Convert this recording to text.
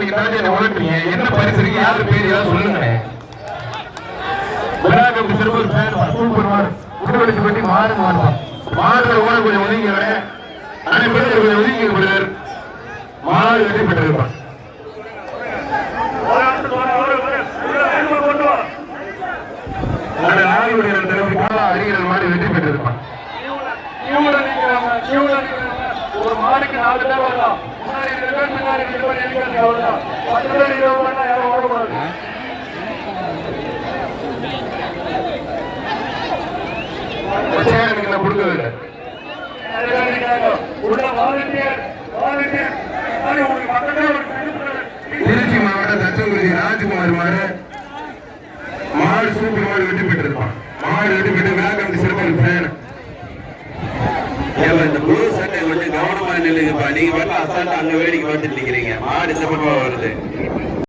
நீங்க தாண்டி உழைப்பீங்க என்ன பரிசு? இருக்கு யாரு பேர்? ஏதாவது சொல்லுங்க. விநாயகம் பேர் ஓட கொஞ்சம் அனைவரும் கொஞ்சம் வெற்றி பெற்றிருப்பான் வெற்றி பெற்றிருப்பான் ஒரு மாடுக்கு நாலு பேர் வரலாம். கொடுக்கவில்லை திருச்சி மாவட்டம் தச்சங்குறிச்சி ராஜ்குமார் மாறு மாடு சூப்பர் மாடு வெற்றி பெற்றிருப்பான். மாடு வெற்றி பெற்று விழாக்கம் சிறப்பாக ஃபேன் இந்த குழு நீங்க வரல அசால்ட்டா அந்த வேடிக்கை பார்த்துட்டு நிக்கிறீங்க. மாடு இந்த பக்கம் வருது.